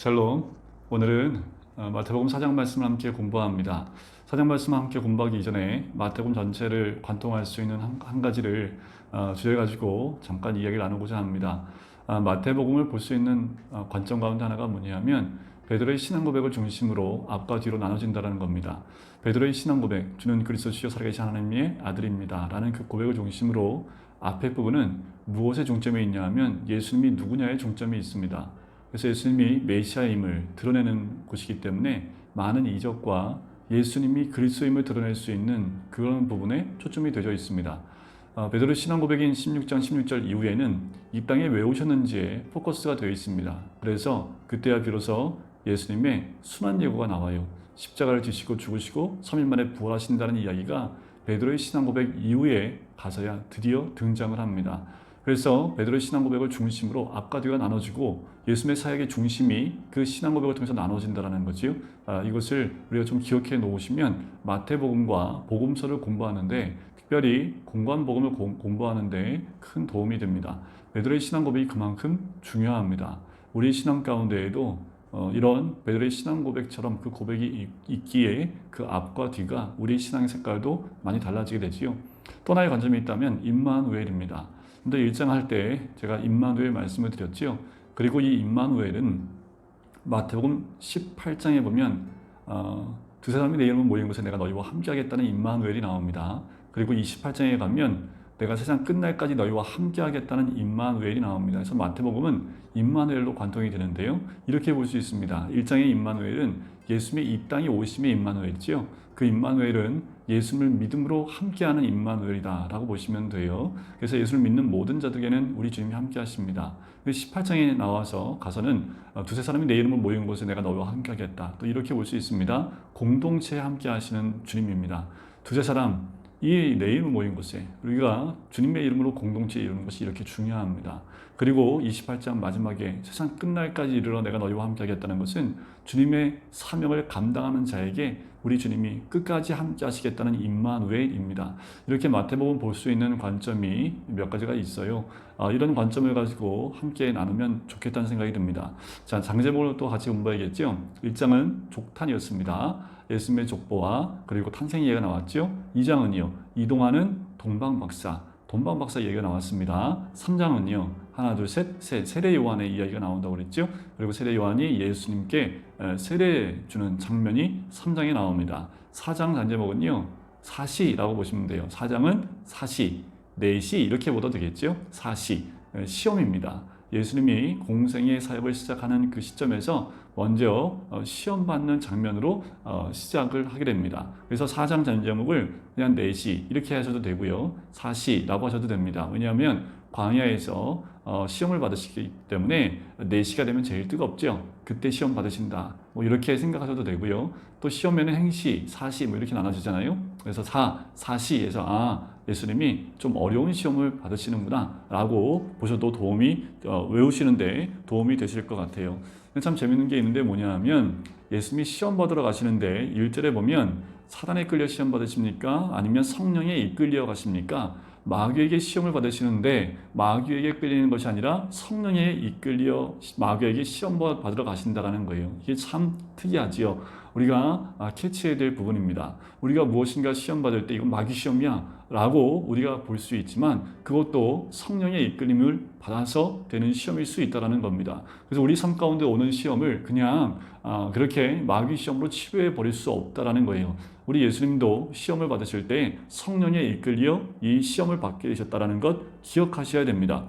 샬롬. 오늘은 어, 마태복음 4장 말씀을 함께 공부합니다. 4장 말씀을 함께 공부하기 이전에 마태복음 전체를 관통할 수 있는 한, 한 가지를 어, 주제 가지고 잠깐 이야기를 나누고자 합니다. 아, 마태복음을 볼 수 있는 어, 관점 가운데 하나가 뭐냐면 베드로의 신앙 고백을 중심으로 앞과 뒤로 나눠진다는 겁니다. 베드로의 신앙 고백, 주는 그리스도시요 살아계신 하나님의 아들입니다라는 그 고백을 중심으로 앞에 부분은 무엇에 중점이 있냐 하면 예수님이 누구냐에 중점이 있습니다. 그래서 예수님이 메시아임을 드러내는 곳이기 때문에 많은 이적과 예수님이 그리스도임을 드러낼 수 있는 그런 부분에 초점이 되어 있습니다. 어, 베드로 신앙 고백인 16장 16절 이후에는 이 땅에 왜 오셨는지에 포커스가 되어 있습니다. 그래서 그때야 비로소 예수님의 순환 예고가 나와요. 십자가를 지시고 죽으시고 3일 만에 부활하신다는 이야기가 베드로의 신앙 고백 이후에 가서야 드디어 등장을 합니다. 그래서 베드로의 신앙 고백을 중심으로 앞과 뒤가 나눠지고 예수님의 사역의 중심이 그 신앙 고백을 통해서 나눠진다는 거지요. 아, 이것을 우리가 좀 기억해 놓으시면 마태복음과 복음서를 공부하는데 특별히 공관 복음을 공, 공부하는데 큰 도움이 됩니다. 베드로의 신앙 고백이 그만큼 중요합니다. 우리 신앙 가운데에도 어, 이런 베드로의 신앙 고백처럼 그 고백이 있, 기에 그 앞과 뒤가 우리 신앙의 색깔도 많이 달라지게 되지요. 또 하나의 관점이 있다면 임마누엘입니다. 근데 일장할 때 제가 임마누엘 말씀을 드렸지요. 그리고 이 임마누엘은 마태복음 18장에 보면 어, 두 사람이 내 이름을 모인 곳에 내가 너희와 함께하겠다는 임마누엘이 나옵니다. 그리고 28장에 가면 내가 세상 끝날까지 너희와 함께하겠다는 임마누엘이 나옵니다. 그래서 마태복음은 임마누엘로 관통이 되는데요. 이렇게 볼 수 있습니다. 1장의 임마누엘은 예수님의 이 땅에 오심의 임마누엘이지요. 그 임마누엘은 예수님을 믿음으로 함께하는 임마누엘이다라고 보시면 돼요. 그래서 예수를 믿는 모든 자들에게는 우리 주님이 함께하십니다. 18장에 나와서 가서는 어, 두세 사람이 내 이름을 모인 곳에 내가 너와 함께하겠다. 또 이렇게 볼 수 있습니다. 공동체에 함께하시는 주님입니다. 두세 사람 이 내 이름을 모인 곳에 우리가 주님의 이름으로 공동체에 이루는 것이 이렇게 중요합니다. 그리고 28장 마지막에 세상 끝날까지 이르러 내가 너희와 함께 하겠다는 것은 주님의 사명을 감당하는 자에게 우리 주님이 끝까지 함께 하시겠다는 임마누엘입니다. 이렇게 마태복음 볼 수 있는 관점이 몇 가지가 있어요. 아, 이런 관점을 가지고 함께 나누면 좋겠다는 생각이 듭니다. 자, 장제목을 또 같이 공부해야겠죠. 1장은 족탄이었습니다. 예수님의 족보와 그리고 탄생 예가 나왔죠. 2장은요. 이동하는 동방박사, 동방박사 얘기가 나왔습니다. 3장은요. 하나, 둘, 셋, 세, 세례 요한의 이야기가 나온다고 그랬죠. 그리고 세례 요한이 예수님께 세례 주는 장면이 3장에 나옵니다. 4장 단제목은요. 사시라고 보시면 돼요. 4장은 사시, 내시 이렇게 보도 되겠죠. 사시, 시험입니다. 예수님이 공생의 사역을 시작하는 그 시점에서 먼저 시험 받는 장면으로 어, 시작을 하게 됩니다. 그래서 4장 전제목을 그냥 내시 이렇게 하셔도 되고요. 사시라고 하셔도 됩니다. 왜냐하면 광야에서 어, 시험을 받으시기 때문에 4시가 되면 제일 뜨겁죠. 그때 시험 받으신다. 뭐 이렇게 생각하셔도 되고요. 또 시험에는 행시, 사시 뭐 이렇게 나눠지잖아요. 그래서 사, 사시에서 아 예수님이 좀 어려운 시험을 받으시는구나 라고 보셔도 도움이 어, 외우시는데 도움이 되실 것 같아요. 참 재밌는 게 있는데 뭐냐 하면 예수님이 시험 받으러 가시는데 1절에 보면 사단에 끌려 시험 받으십니까? 아니면 성령에 이끌려 가십니까? 마귀에게 시험을 받으시는데 마귀에게 끌리는 것이 아니라 성령에 이끌려 마귀에게 시험 받으러 가신다라는 거예요. 이게 참 특이하지요. 우리가 아, 캐치해야 될 부분입니다. 우리가 무엇인가 시험 받을 때 이건 마귀 시험이야 라고 우리가 볼 수 있지만 그것도 성령의 이끌림을 받아서 되는 시험일 수 있다는 겁니다. 그래서 우리 삶 가운데 오는 시험을 그냥 아, 그렇게 마귀 시험으로 치료해 버릴 수 없다라는 거예요. 우리 예수님도 시험을 받으실 때 성령에 이끌려 이 시험을 받게 되셨다는 것 기억하셔야 됩니다.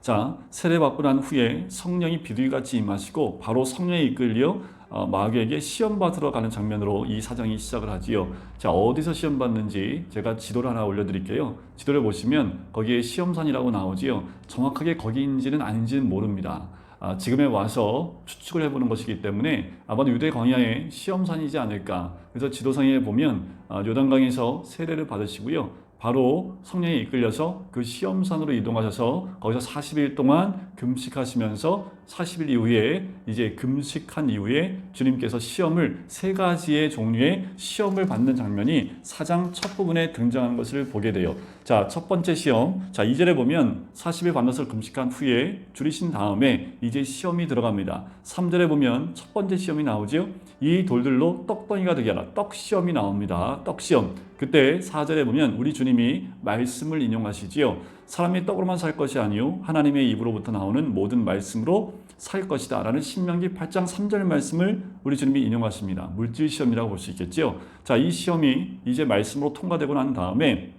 자, 세례 받고 난 후에 성령이 비둘기같이 임하시고 바로 성령에 이끌려 어, 마귀에게 시험 받으러 가는 장면으로 이 사장이 시작을 하지요. 자, 어디서 시험 받는지 제가 지도를 하나 올려드릴게요. 지도를 보시면 거기에 시험산이라고 나오지요. 정확하게 거기인지는 아닌지는 모릅니다. 아, 지금에 와서 추측을 해보는 것이기 때문에 아마도 유대 광야의 시험산이지 않을까. 그래서 지도상에 보면 아, 요단강에서 세례를 받으시고요. 바로 성령에 이끌려서 그 시험산으로 이동하셔서 거기서 40일 동안 금식하시면서 40일 이후에 이제 금식한 이후에 주님께서 시험을 세 가지의 종류의 시험을 받는 장면이 사장 첫 부분에 등장하는 것을 보게 돼요. 자, 첫 번째 시험. 자, 2절에 보면 40일 반나절 금식한 후에 줄이신 다음에 이제 시험이 들어갑니다. 3절에 보면 첫 번째 시험이 나오죠. 이 돌들로 떡덩이가 되게 하라. 떡 시험이 나옵니다. 떡 시험. 그때 4절에 보면 우리 주님이 말씀을 인용하시지요. 사람이 떡으로만 살 것이 아니요 하나님의 입으로부터 나오는 모든 말씀으로 살 것이다 라는 신명기 8장 3절 말씀을 우리 주님이 인용하십니다. 물질 시험이라고 볼 수 있겠지요. 자, 이 시험이 이제 말씀으로 통과되고 난 다음에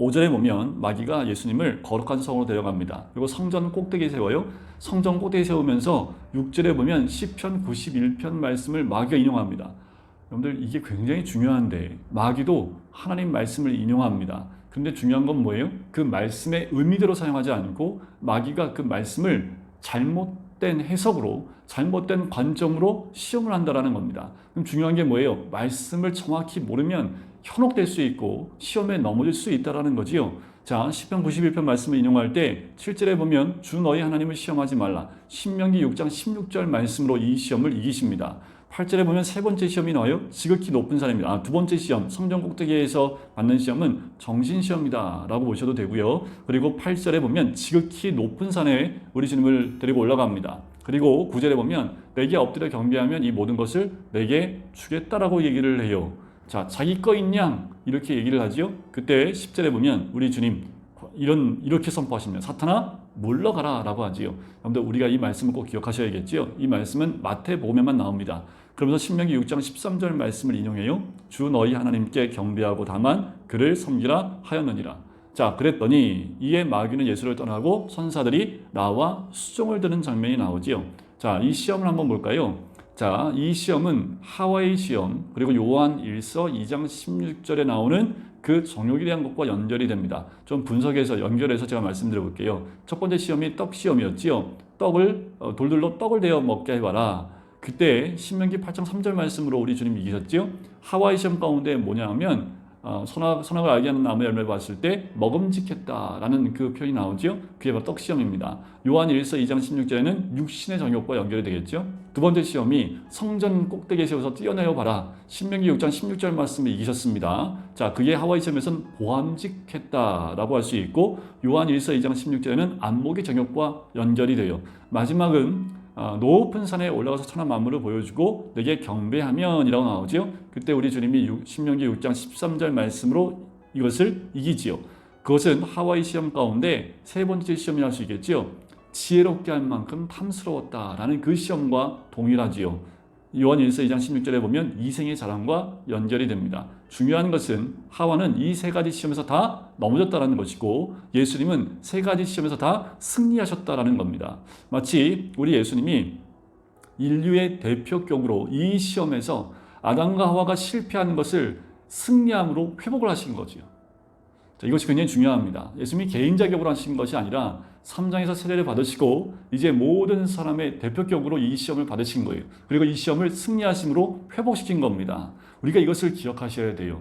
5절에 보면 마귀가 예수님을 거룩한 성으로 데려갑니다. 그리고 성전 꼭대기에 세워요. 성전 꼭대기에 세우면서 6절에 보면 시편 91편 말씀을 마귀가 인용합니다. 여러분들 이게 굉장히 중요한데 마귀도 하나님 말씀을 인용합니다. 근데 중요한 건 뭐예요? 그 말씀의 의미대로 사용하지 않고 마귀가 그 말씀을 잘못된 해석으로 잘못된 관점으로 시험을 한다라는 겁니다. 그럼 중요한 게 뭐예요? 말씀을 정확히 모르면 현혹될 수 있고 시험에 넘어질 수 있다라는 거지요. 자, 시편 91편 말씀을 인용할 때 7절에 보면 주 너희 하나님을 시험하지 말라. 신명기 6장 16절 말씀으로 이 시험을 이기십니다. 8절에 보면 세 번째 시험이 나와요. 지극히 높은 산입니다. 아, 두 번째 시험, 성전 꼭대기에서 받는 시험은 정신 시험이다. 라고 보셔도 되고요. 그리고 8절에 보면 지극히 높은 산에 우리 주님을 데리고 올라갑니다. 그리고 9절에 보면 내게 엎드려 경배하면 이 모든 것을 내게 주겠다라고 얘기를 해요. 자, 자기 양 이렇게 얘기를 하지요. 그때 10절에 보면 우리 주님 이런 이렇게 선포하십니다. 사탄아 물러가라 라고 하지요. 여러분들 우리가 이 말씀을 꼭 기억하셔야겠지요. 이 말씀은 마태복음에만 나옵니다. 그러면서 신명기 6장 13절 말씀을 인용해요. 주 너희 하나님께 경배하고 다만 그를 섬기라 하였느니라. 자, 그랬더니 이에 마귀는 예수를 떠나고 선사들이 나와 수종을 드는 장면이 나오지요. 자, 이 시험을 한번 볼까요? 자, 이 시험은 하와이 시험 그리고 요한 1서 2장 16절에 나오는 그 정욕에 대한 것과 연결이 됩니다. 좀 분석해서 연결해서 제가 말씀드려 볼게요. 첫 번째 시험이 떡 시험이었지요. 떡을 어, 돌들로 떡을 데워 먹게 해 봐라. 그때 신명기 8장 3절 말씀으로 우리 주님 이기셨지요. 하와이 시험 가운데 뭐냐면 어, 선악, 선악을 알게 하는 나무 열매를 봤을 때 먹음직했다라는 그 표현이 나오죠. 그게 바로 떡 시험입니다. 요한 1서 2장 16절에는 육신의 정욕과 연결이 되겠죠. 두 번째 시험이 성전 꼭대기에 세워서 뛰어내려 봐라. 신명기 6장 16절 말씀을 이기셨습니다. 자, 그게 하와이 시험에서는 보암직했다라고 할 수 있고 요한 1서 2장 16절에는 안목의 정욕과 연결이 돼요. 마지막은 어, 높은 산에 올라가서 천한 만물을 보여주고 내게 경배하면이라고 나오지요. 그때 우리 주님이 신명기 6장 13절 말씀으로 이것을 이기지요. 그것은 하와이 시험 가운데 세 번째 시험이 할 수 있겠지요. 지혜롭게 할 만큼 탐스러웠다라는 그 시험과 동일하지요. 요한 1서 2장 16절에 보면 이생의 자랑과 연결이 됩니다. 중요한 것은 하와는 이 세 가지 시험에서 다 넘어졌다라는 것이고 예수님은 세 가지 시험에서 다 승리하셨다라는 겁니다. 마치 우리 예수님이 인류의 대표격으로 이 시험에서 아담과 하와가 실패하는 것을 승리함으로 회복을 하신 거지요. 자, 이것이 굉장히 중요합니다. 예수님이 개인 자격으로 하신 것이 아니라 3장에서 세례를 받으시고 이제 모든 사람의 대표격으로 이 시험을 받으신 거예요. 그리고 이 시험을 승리하심으로 회복시킨 겁니다. 우리가 이것을 기억하셔야 돼요.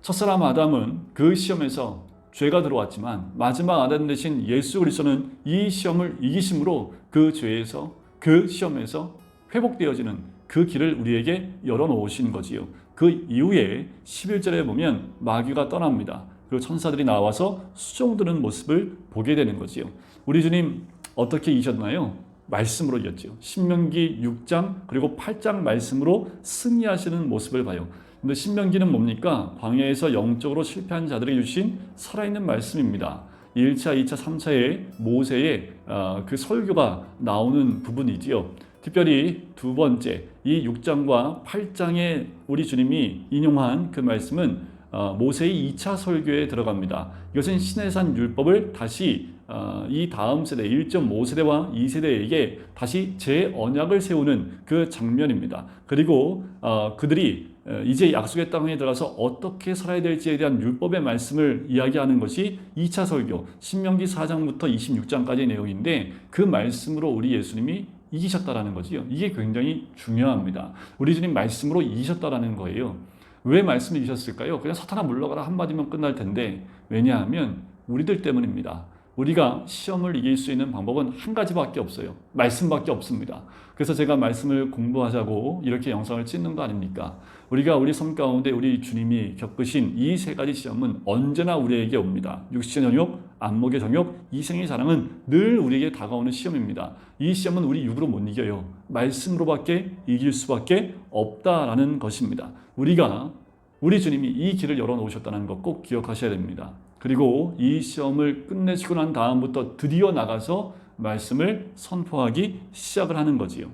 첫사람 아담은 그 시험에서 죄가 들어왔지만 마지막 아담 대신 예수 그리스도는 이 시험을 이기심으로 그 죄에서 그 시험에서 회복되어지는 그 길을 우리에게 열어놓으신 거지요. 그 이후에 11절에 보면 마귀가 떠납니다. 그리고 천사들이 나와서 수종드는 모습을 보게 되는 거지요. 우리 주님 어떻게 이겼나요? 말씀으로 이겼죠. 신명기 6장 그리고 8장 말씀으로 승리하시는 모습을 봐요. 근데 신명기는 뭡니까? 광야에서 영적으로 실패한 자들에게 주신 살아있는 말씀입니다. 1차, 2차, 3차의 모세의 어, 그 설교가 나오는 부분이지요. 특별히 두 번째 이 6장과 8장에 우리 주님이 인용한 그 말씀은 어, 모세의 2차 설교에 들어갑니다. 이것은 신해산 율법을 다시 어, 이 다음 세대 1.5세대와 2세대에게 다시 제 언약을 세우는 그 장면입니다. 그리고 어, 그들이 이제 약속의 땅에 들어가서 어떻게 살아야 될지에 대한 율법의 말씀을 이야기하는 것이 2차 설교 신명기 4장부터 26장까지의 내용인데 그 말씀으로 우리 예수님이 이기셨다라는 거지요. 이게 굉장히 중요합니다. 우리 주님 말씀으로 이기셨다라는 거예요. 왜 말씀을 주셨을까요? 그냥 사탄아 물러가라 한마디면 끝날 텐데 왜냐하면 우리들 때문입니다. 우리가 시험을 이길 수 있는 방법은 한 가지밖에 없어요. 말씀밖에 없습니다. 그래서 제가 말씀을 공부하자고 이렇게 영상을 찍는 거 아닙니까? 우리가 우리 삶 가운데 우리 주님이 겪으신 이 세 가지 시험은 언제나 우리에게 옵니다. 육신의 정욕, 안목의 정욕, 이생의 자랑은 늘 우리에게 다가오는 시험입니다. 이 시험은 우리 육으로 못 이겨요. 말씀으로밖에 이길 수밖에 없다라는 것입니다. 우리가 우리 주님이 이 길을 열어놓으셨다는 것 꼭 기억하셔야 됩니다. 그리고 이 시험을 끝내시고 난 다음부터 드디어 나가서 말씀을 선포하기 시작을 하는 거지요.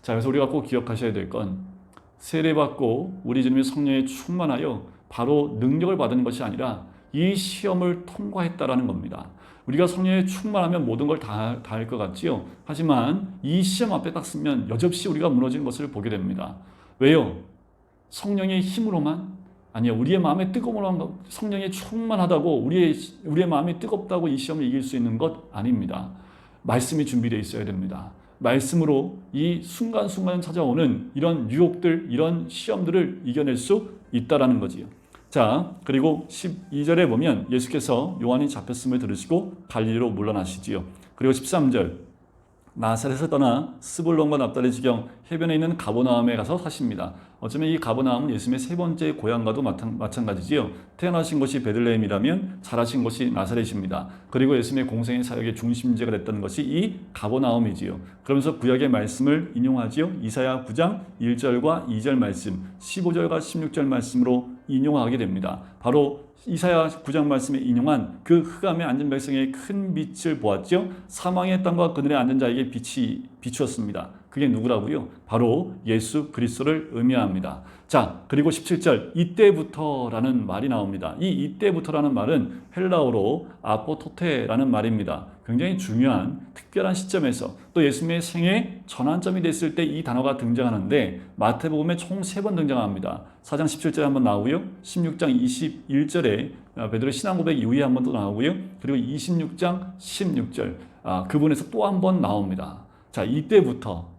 자, 그래서 우리가 꼭 기억하셔야 될 건 세례받고 우리 주님의 성령에 충만하여 바로 능력을 받는 것이 아니라 이 시험을 통과했다라는 겁니다. 우리가 성령에 충만하면 모든 걸 다 할 것 같지요. 하지만 이 시험 앞에 딱 쓰면 여접시 우리가 무너진 것을 보게 됩니다. 왜요? 성령의 힘으로만 아니요. 우리의 마음에 뜨거운 성령이 충만하다고 우리의 우리의 마음이 뜨겁다고 이 시험을 이길 수 있는 것 아닙니다. 말씀이 준비되어 있어야 됩니다. 말씀으로 이 순간순간 찾아오는 이런 유혹들, 이런 시험들을 이겨낼 수 있다라는 거지요. 자, 그리고 12절에 보면 예수께서 요한이 잡혔음을 들으시고 갈릴리로 물러나시지요. 그리고 13절 나사렛에서 떠나 스불론과 납달리 지경 해변에 있는 가보나움에 가서 사십니다. 어쩌면 이 가보나움은 예수님의 세 번째 고향과도 마찬가지지요. 태어나신 곳이 베들레헴이라면 자라신 곳이 나사렛입니다. 그리고 예수님의 공생의 사역의 중심지가 됐던 것이 이 가보나움이지요. 그러면서 구약의 말씀을 인용하지요. 이사야 9장 1절과 2절 말씀, 15절과 16절 말씀으로 인용하게 됩니다. 바로 이사야 9장 말씀에 인용한 그 흑암에 앉은 백성의 큰 빛을 보았죠. 사망의 땅과 그들의 앉은 자에게 빛이 비추었습니다. 그게 누구라고요? 바로 예수 그리스도를 의미합니다. 자, 그리고 17절 이때부터라는 말이 나옵니다. 이 이때부터라는 말은 헬라어로 아포토테라는 말입니다. 굉장히 중요한 특별한 시점에서 또 예수님의 생애 전환점이 됐을 때 이 단어가 등장하는데 마태복음에 총 세 번 등장합니다. 4장 17절에 한번 나오고요. 16장 21절에 베드로 신앙 고백 이후에 한번 또 나오고요. 그리고 26장 16절 아, 그분에서 또 한 번 나옵니다. 자, 이때부터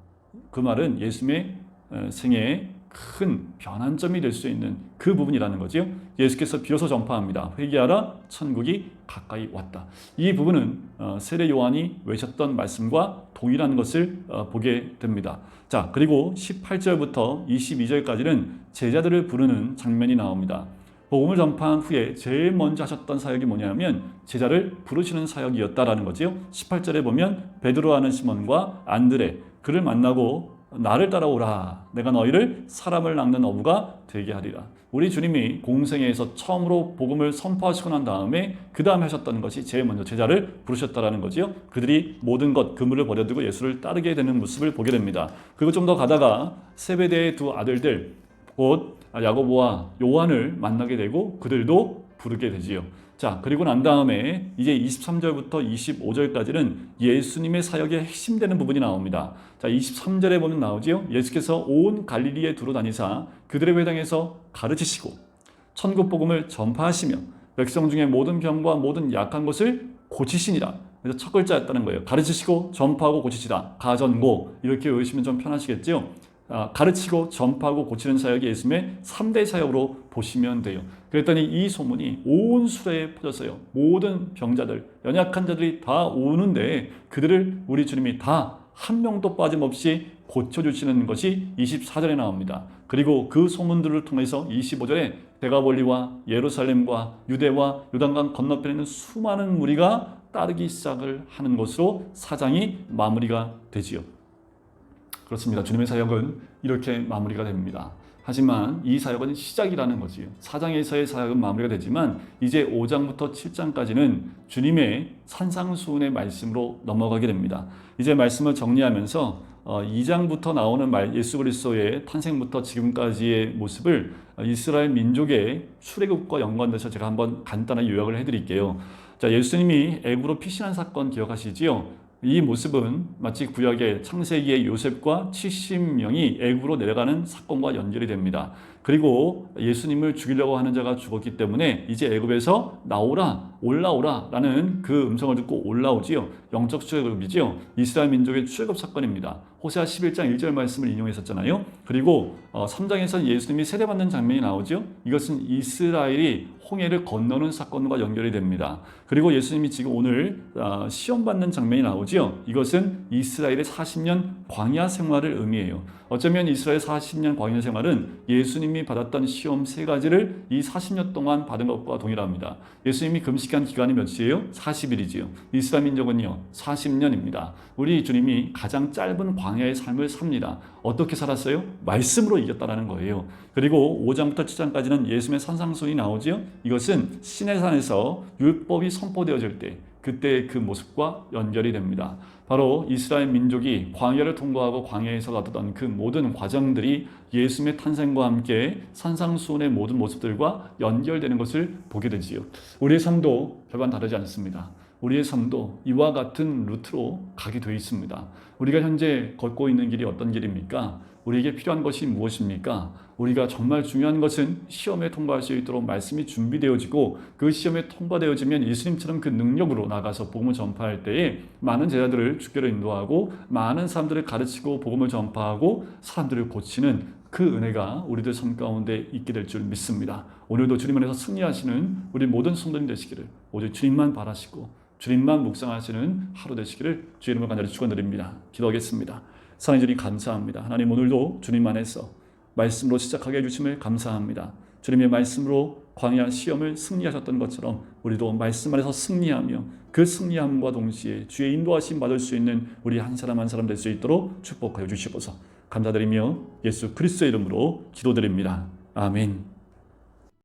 그 말은 예수님의 어, 생애에 큰 변환점이 될 수 있는 그 부분이라는 거지요. 예수께서 비로소 전파합니다. 회개하라, 천국이 가까이 왔다. 이 부분은 어, 세례 요한이 외쳤던 말씀과 동일한 것을 어, 보게 됩니다. 자, 그리고 18절부터 22절까지는 제자들을 부르는 장면이 나옵니다. 복음을 전파한 후에 제일 먼저 하셨던 사역이 뭐냐면 제자를 부르시는 사역이었다라는 거지요. 18절에 보면 베드로 하는 시몬과 안드레 그를 만나고 나를 따라오라. 내가 너희를 사람을 낚는 어부가 되게 하리라. 우리 주님이 공생에서 처음으로 복음을 선포하시고 난 다음에 그 다음에 하셨던 것이 제일 먼저 제자를 부르셨다라는 거지요. 그들이 모든 것 그물을 버려두고 예수를 따르게 되는 모습을 보게 됩니다. 그리고 좀 더 가다가 세베대의 두 아들들 곧 야고보와 요한을 만나게 되고 그들도 부르게 되지요. 자, 그리고 난 다음에 이제 23절부터 25절까지는 예수님의 사역의 핵심 되는 부분이 나옵니다. 자, 23절에 보면 나오지요. 예수께서 온 갈릴리에 두루 다니사 그들의 회당에서 가르치시고 천국 복음을 전파하시며 백성 중에 모든 병과 모든 약한 것을 고치시니라. 그래서 첫 글자였다는 거예요. 가르치시고 전파하고 고치시다. 가전고 이렇게 외우시면 좀 편하시겠죠. 아, 가르치고 전파하고 고치는 사역이 예수님의 3대 사역으로 보시면 돼요. 그랬더니 이 소문이 온 수레에 퍼졌어요. 모든 병자들, 연약한 자들이 다 오는데 그들을 우리 주님이 다 한 명도 빠짐없이 고쳐주시는 것이 24절에 나옵니다. 그리고 그 소문들을 통해서 25절에 대가볼리와 예루살렘과 유대와 요단강 건너편에 있는 수많은 무리가 따르기 시작을 하는 것으로 사장이 마무리가 되지요. 그렇습니다. 주님의 사역은 이렇게 마무리가 됩니다. 하지만 이 사역은 시작이라는 거지요. 4장에서의 사역은 마무리가 되지만 이제 5장부터 7장까지는 주님의 산상수훈의 말씀으로 넘어가게 됩니다. 이제 말씀을 정리하면서 2장부터 어, 나오는 말 예수 그리스도의 탄생부터 지금까지의 모습을 이스라엘 민족의 출애굽과 연관돼서 제가 한번 간단하게 요약을 해드릴게요. 자, 예수님이 애굽으로 피신한 사건 기억하시지요? 이 모습은 마치 구약의 창세기의 요셉과 70명이 애굽으로 내려가는 사건과 연결이 됩니다. 그리고 예수님을 죽이려고 하는 자가 죽었기 때문에 이제 애굽에서 나오라 올라오라라는 그 음성을 듣고 올라오지요. 영적 출애굽이지요. 이스라엘 민족의 출애굽 사건입니다. 호세아 11장 1절 말씀을 인용했었잖아요. 그리고 어, 3장에서는 예수님이 세례받는 장면이 나오죠. 이것은 이스라엘이 홍해를 건너는 사건과 연결이 됩니다. 그리고 예수님이 지금 오늘 어, 시험 받는 장면이 나오지요. 이것은 이스라엘의 40년 광야 생활을 의미해요. 어쩌면 이스라엘 40년 광야 생활은 예수님이 받았던 시험 세 가지를 이 40년 동안 받은 것과 동일합니다. 예수님이 금식한 기간이 몇이에요? 40일이지요. 이스라엘 민족은요, 40년입니다. 우리 주님이 가장 짧은 광야의 삶을 삽니다. 어떻게 살았어요? 말씀으로 이겼다라는 거예요. 그리고 5장부터 7장까지는 예수님의 산상순이 나오지요. 이것은 시내산에서 율법이 선포되어질 때 그때의 그 모습과 연결이 됩니다. 바로 이스라엘 민족이 광야를 통과하고 광야에서 얻었던 그 모든 과정들이 예수님의 탄생과 함께 산상수훈의 모든 모습들과 연결되는 것을 보게 되지요. 우리의 삶도 별반 다르지 않습니다. 우리의 삶도 이와 같은 루트로 가게 되어 있습니다. 우리가 현재 걷고 있는 길이 어떤 길입니까? 우리에게 필요한 것이 무엇입니까? 우리가 정말 중요한 것은 시험에 통과할 수 있도록 말씀이 준비되어지고 그 시험에 통과되어지면 예수님처럼 그 능력으로 나가서 복음을 전파할 때에 많은 제자들을 주께로 인도하고 많은 사람들을 가르치고 복음을 전파하고 사람들을 고치는 그 은혜가 우리들 삶 가운데 있게 될 줄 믿습니다. 오늘도 주님 안에서 승리하시는 우리 모든 성도님 되시기를 오직 주님만 바라시고 주님만 묵상하시는 하루 되시기를 주의 이름을 간절히 축원드립니다. 기도하겠습니다. 사랑해 주님 감사합니다. 하나님 오늘도 주님 안에서 말씀으로 시작하게 해주심을 감사합니다. 주님의 말씀으로 광야 시험을 승리하셨던 것처럼 우리도 말씀 안에서 승리하며 그 승리함과 동시에 주의 인도하심 받을 수 있는 우리 한 사람 한 사람 될 수 있도록 축복하여 주시옵소서. 감사드리며 예수 그리스도의 이름으로 기도드립니다. 아멘.